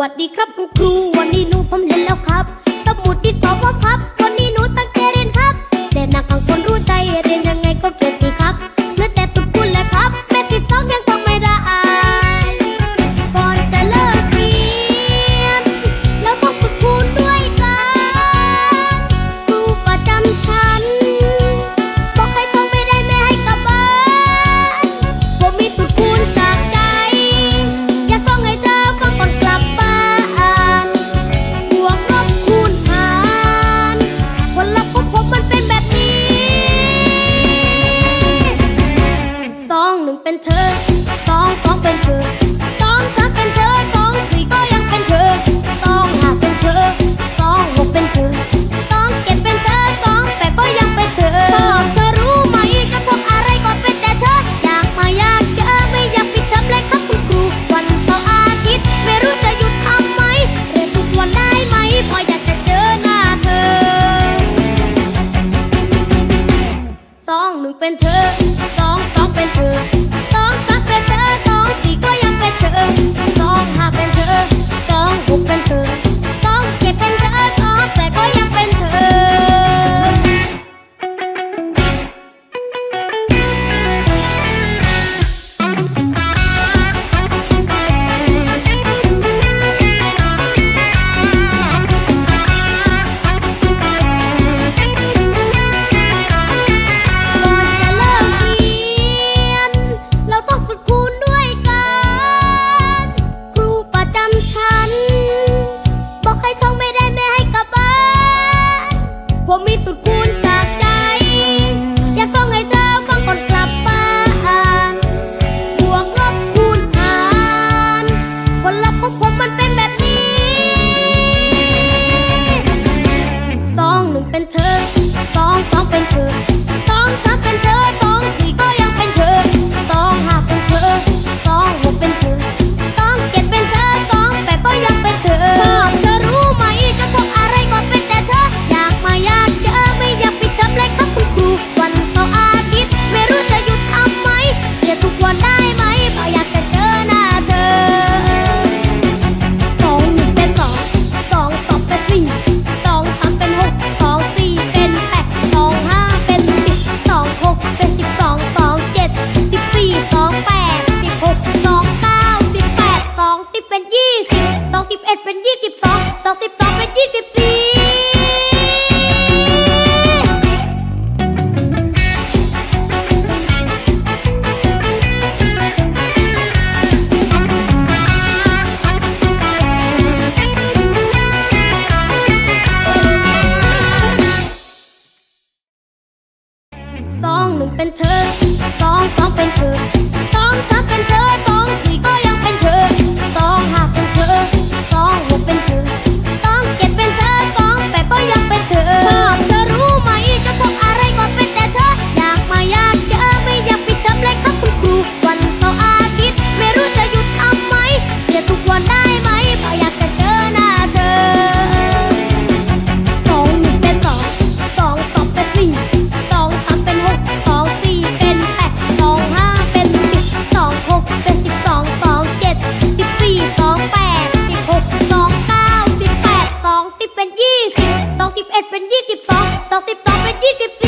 วัสดีครับคุณครูวันนี้หนูพอมเรียนแล้วครับ สมุดที่สอบว่าพับ ยี่สิสองสิบเอ็ดเป็นยี่สิบสองสองสิบสองเป็นยี่สิบสี่ เป็นยี่สิบสองสองสิบสองเป็นยี่สิบสี่